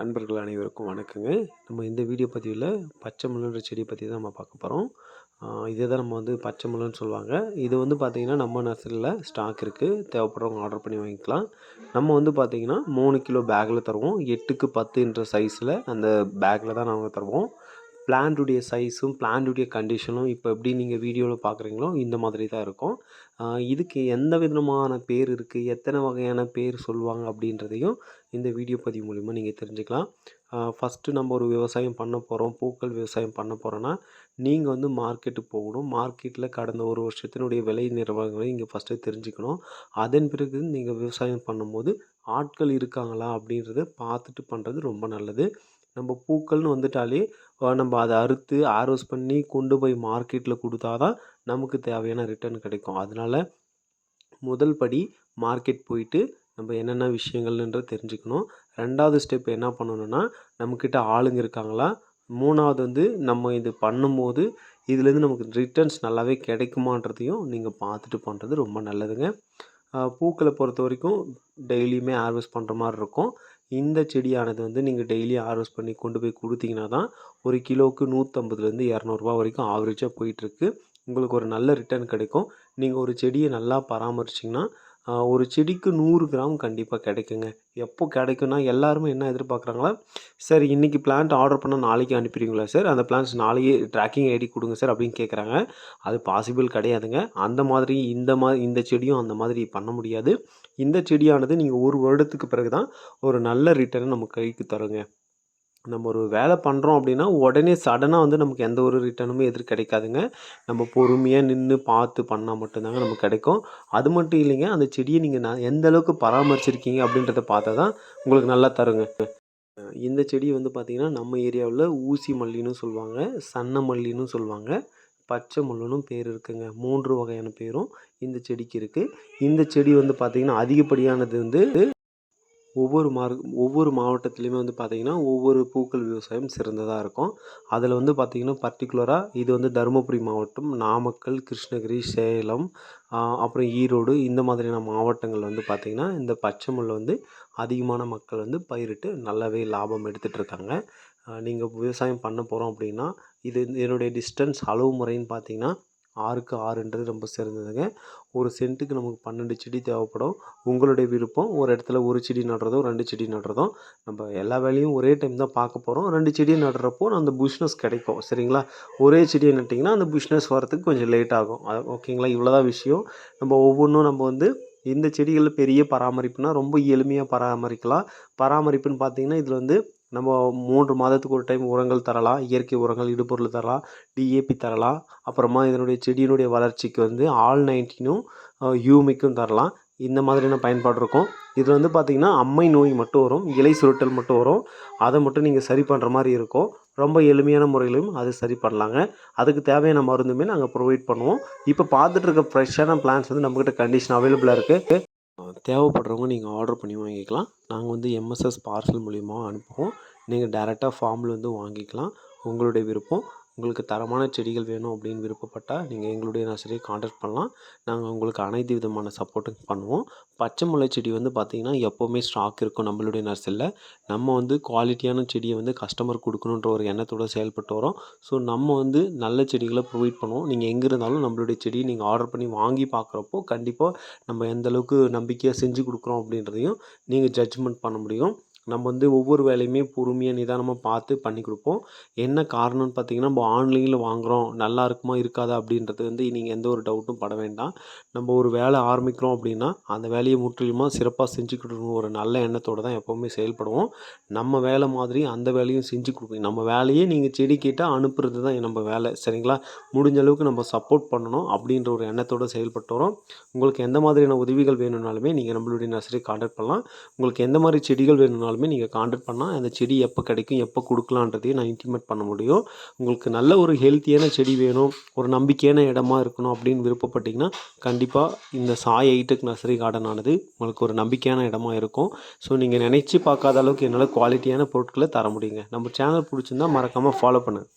நண்பர்கள் அனைவருக்கும் வணக்கங்க. நம்ம இந்த வீடியோ பதிவில் பச்சை மிளகுன்ற செடி பற்றி தான் நம்ம பார்க்க போகிறோம் இதே தான் நம்ம வந்து பச்சை மிளகுன்னு சொல்லுவாங்க. இது வந்து பார்த்திங்கன்னா நம்ம நர்சரியில் ஸ்டாக் இருக்குது தேவைப்படுறவங்க ஆர்டர் பண்ணி வாங்கிக்கலாம். நம்ம வந்து பார்த்திங்கன்னா மூணு கிலோ பேக்கில் தருவோம். எட்டுக்கு பத்துன்ற சைஸில் அந்த பேக்கில் தான் நாங்கள் தருவோம். பிளான்டுடைய சைஸும் பிளான்டுடைய கண்டிஷனும் இப்போ எப்படி நீங்கள் வீடியோவில் பார்க்குறீங்களோ இந்த மாதிரி தான் இருக்கும். இதுக்கு எந்த விதமான பேர் இருக்குது எத்தனை வகையான பேர் சொல்லுவாங்க அப்படின்றதையும் இந்த வீடியோ பதிவு மூலிமா நீங்கள் தெரிஞ்சுக்கலாம். ஃபஸ்ட்டு நம்ம ஒரு விவசாயம் பண்ண போகிறோம் பூக்கள் விவசாயம் பண்ண போகிறோன்னா நீங்கள் வந்து மார்க்கெட்டுக்கு போகணும். மார்க்கெட்டில் கடந்த ஒரு வருஷத்தினுடைய விலை நிர்வாகங்களை இங்கே ஃபஸ்ட்டு தெரிஞ்சுக்கணும். அதன் பிறகு நீங்கள் விவசாயம் பண்ணும்போது ஆட்கள் இருக்காங்களா அப்படின்றத பார்த்துட்டு பண்ணுறது ரொம்ப நல்லது. நம்ம பூக்கள்னு வந்துட்டாலே நம்ம அதை அறுத்து ஆரோஸ் பண்ணி கொண்டு போய் மார்க்கெட்டில் கொடுத்தா தான் நமக்கு தேவையான ரிட்டர்ன் கிடைக்கும். அதனால் முதல் படி மார்க்கெட் போயிட்டு நம்ம என்னென்ன விஷயங்கள்ன்ற தெரிஞ்சுக்கணும். ரெண்டாவது ஸ்டெப் என்ன பண்ணணும்னா நம்மக்கிட்ட ஆளுங்க இருக்காங்களா மூணாவது வந்து நம்ம இது பண்ணும்போது இதுலேருந்து நமக்கு ரிட்டர்ன்ஸ் நல்லாவே கிடைக்குமான்றதையும் நீங்கள் பார்த்துட்டு பண்ணுறது ரொம்ப நல்லதுங்க. பூக்களை பொறுத்த வரைக்கும் டெய்லியுமே ஹார்வெஸ்ட் பண்ணுற மாதிரி இருக்கும். இந்த செடியானது வந்து நீங்கள் டெய்லி ஹார்வெஸ்ட் பண்ணி கொண்டு போய் கொடுத்தீங்கன்னா தான் ஒரு கிலோவுக்கு நூற்றம்பதுலேருந்து இரநூறுபா வரைக்கும் ஆவரேஜாக போயிட்டுருக்கு. உங்களுக்கு ஒரு நல்ல ரிட்டர்ன் கிடைக்கும். நீங்கள் ஒரு செடியை நல்லா பராமரிச்சிங்கன்னா ஒரு செடிக்கு நூறு கிராம் கண்டிப்பாக கிடைக்குங்க. எப்போ கிடைக்குன்னா எல்லாருமே என்ன எதிர்பார்க்குறாங்களா சார் இன்றைக்கி பிளான்ட் ஆர்டர் பண்ணால் நாளைக்கு அனுப்பிடுவீங்களா சார் அந்த பிளான்ஸ் நாளையே ட்ராக்கிங் ஐடி கொடுங்க சார் அப்படின்னு கேட்குறாங்க அது பாசிபிள் கிடையாதுங்க. அந்த மாதிரி இந்த மாதிரி இந்த செடியும் அந்த மாதிரி பண்ண முடியாது. இந்த செடியானது நீங்கள் ஒரு வருடத்துக்கு பிறகு தான் ஒரு நல்ல ரிட்டர்னை நம்ம கைக்கு தருங்க. நம்ம ஒரு வேலை பண்ணுறோம் அப்படின்னா உடனே சடனாக வந்து நமக்கு எந்த ஒரு ரிட்டர்னுமே எதிர் கிடைக்காதுங்க. நம்ம பொறுமையாக நின்று பார்த்து பண்ணால் மட்டும்தாங்க நமக்கு கிடைக்கும். அது மட்டும் இல்லைங்க அந்த செடியை நீங்கள் நான் எந்த அளவுக்கு பராமரிச்சிருக்கீங்க அப்படின்றத பார்த்தா தான் உங்களுக்கு நல்லா தருங்க. இந்த செடி வந்து பார்த்திங்கன்னா நம்ம ஏரியாவில் ஊசி மல்லின்னு சொல்லுவாங்க சன்ன மல்லின்னு சொல்லுவாங்க பச்சை முள்ளுனும் பேர் இருக்குங்க. மூன்று வகையான பேரும் இந்த செடிக்கு இருக்குது இந்த செடி வந்து பார்த்திங்கன்னா அதிகப்படியானது வந்து ஒவ்வொரு மார் ஒவ்வொரு மாவட்டத்துலேயுமே வந்து பார்த்திங்கன்னா ஒவ்வொரு பூக்கள் விவசாயம் சிறந்ததாக இருக்கும். அதில் வந்து பார்த்திங்கன்னா பர்டிகுலராக இது வந்து தருமபுரி மாவட்டம் நாமக்கல் கிருஷ்ணகிரி சேலம் அப்புறம் ஈரோடு இந்த மாதிரியான மாவட்டங்கள் வந்து பார்த்திங்கன்னா இந்த பச்சை முல்லை வந்து அதிகமான மக்கள் வந்து பயிரிட்டு நல்லாவே லாபம் எடுத்துகிட்டு இருக்காங்க நீங்கள் விவசாயம் பண்ண போகிறோம் அப்படின்னா இது என்னுடைய டிஸ்டன்ஸ் அளவு முறைன்னு பார்த்தீங்கன்னா ஆறுக்கு ஆறுன்றது ரொம்ப சிறந்ததுங்க. ஒரு சென்ட்டுக்கு நமக்கு பன்னெண்டு செடி தேவைப்படும். உங்களுடைய விருப்பம் ஒரு இடத்துல ஒரு செடி நடுறதோ ரெண்டு செடி நடுறதோ நம்ம எல்லா வேலையும் ஒரே டைம் தான் பார்க்க போகிறோம் ரெண்டு செடியை நடுறப்போ அந்த புஷ்னஸ் கிடைக்கும். சரிங்களா? ஒரே செடியை நட்டிங்கன்னா அந்த புஷ்னஸ் வரத்துக்கு கொஞ்சம் லேட் ஆகும். ஓகேங்களா? இவ்வளோ தான் விஷயம். நம்ம ஒவ்வொன்றும் நம்ம வந்து இந்த செடிகளில் பெரிய பராமரிப்புனா ரொம்ப எளிமையாக பராமரிக்கலாம். பராமரிப்புன்னு பார்த்தீங்கன்னா இதில் வந்து நம்ம மூன்று மாதத்துக்கு ஒரு டைம் உரங்கள் தரலாம். இயற்கை உரங்கள் இடுபொருள் தரலாம். டிஏபி தரலாம். அப்புறமா இதனுடைய செடியினுடைய வளர்ச்சிக்கு வந்து ஆல் நைன்டீனும் யூமிக்கும் தரலாம். இந்த மாதிரியான பயன்பாடு இருக்கும். இதில் வந்து பார்த்திங்கன்னா அம்மை நோய் மட்டும் வரும். இலை சுருட்டல் மட்டும் வரும். அதை மட்டும் நீங்கள் சரி பண்ணுற மாதிரி இருக்கும். ரொம்ப எளிமையான முறையிலையும் அது சரி பண்ணலாங்க. அதுக்கு தேவையான மருந்துமே நாங்கள் ப்ரொவைட் பண்ணுவோம். இப்போ பார்த்துட்டு இருக்க ஃப்ரெஷ்ஷான பிளான்ஸ் வந்து நம்மக்கிட்ட கண்டிஷன் அவைலபிளாக இருக்குது தேவைப்படுறவங்க நீங்கள் ஆர்டர் பண்ணி வாங்கிக்கலாம். நாங்கள் வந்து எம்எஸ்எஸ் பார்சல் மூலிமா அனுப்புவோம். நீங்கள் டேரெக்டாக ஃபார்மில் வந்து வாங்கிக்கலாம். உங்களுடைய விருப்பம். உங்களுக்கு தரமான செடிகள் வேணும் அப்படின்னு விருப்பப்பட்டால் நீங்கள் எங்களுடைய நர்சரியை காண்டாக்ட் பண்ணலாம். நாங்கள் உங்களுக்கு அனைத்து விதமான சப்போர்ட்டும் பண்ணுவோம். பச்சை முளை செடி வந்து பார்த்திங்கன்னா எப்போவுமே ஸ்டாக் இருக்கும் நம்மளுடைய நர்சரியில். நம்ம வந்து குவாலிட்டியான செடியை வந்து கஸ்டமர் கொடுக்கணுன்ற ஒரு எண்ணத்தோடு செயல்பட்டு வரோம். ஸோ நம்ம வந்து நல்ல செடிகளை ப்ரொவைட் பண்ணுவோம். நீங்கள் எங்கே இருந்தாலும் நம்மளுடைய செடியை நீங்கள் ஆர்டர் பண்ணி வாங்கி பார்க்குறப்போ கண்டிப்பாக நம்ம எந்தளவுக்கு நம்பிக்கையாக செஞ்சு கொடுக்குறோம் அப்படின்றதையும் நீங்கள் ஜட்ஜ்மெண்ட் பண்ண முடியும். நம்ம வந்து ஒவ்வொரு வேலையுமே பொறுமையாக நிதானமாக பார்த்து பண்ணி கொடுப்போம். என்ன காரணம்னு பார்த்தீங்கன்னா நம்ம ஆன்லைனில் வாங்குகிறோம் நல்லா இருக்குமா இருக்காதா அப்படின்றது வந்து நீங்கள் எந்த ஒரு டவுட்டும் பட வேண்டாம். நம்ம ஒரு வேலை ஆரம்பிக்கிறோம் அப்படின்னா அந்த வேலையை முற்றிலுமாக சிறப்பாக செஞ்சு கொடுக்கணும் ஒரு நல்ல எண்ணத்தோடு தான் எப்போவுமே செயல்படுவோம். நம்ம வேலை மாதிரி அந்த வேலையும் செஞ்சு கொடுப்போம் நம்ம வேலையே நீங்கள் செடி கேட்டால் அனுப்புறது தான் நம்ம வேலை சரிங்களா? முடிஞ்ச அளவுக்கு நம்ம சப்போர்ட் பண்ணணும் அப்படின்ற ஒரு எண்ணத்தோடு செயல்பட்டு வரோம். உங்களுக்கு எந்த மாதிரியான உதவிகள் வேணும்னாலுமே நீங்கள் நம்மளுடைய நர்சரி கான்டாக்ட் பண்ணலாம். உங்களுக்கு எந்த மாதிரி செடிகள் வேணும்னாலும் வேணுனாலுமே நீங்கள் காண்டக்ட் பண்ணால் அந்த செடி எப்போ கிடைக்கும் எப்போ கொடுக்கலான்றதையும் நான் இன்டிமேட் பண்ண முடியும். உங்களுக்கு நல்ல ஒரு ஹெல்த்தியான செடி வேணும் ஒரு நம்பிக்கையான இடமா இருக்கணும் அப்படின்னு விருப்பப்பட்டிங்கன்னா கண்டிப்பாக இந்த சாய் ஐடெக் நர்சரி கார்டன் ஆனது உங்களுக்கு ஒரு நம்பிக்கையான இடமா இருக்கும். ஸோ நீங்கள் நினச்சி பார்க்காத அளவுக்கு என்னால் குவாலிட்டியான பொருட்களை தர முடியுங்க. நம்ம சேனல் பிடிச்சிருந்தா மறக்காமல் ஃபாலோ பண்ணுங்கள்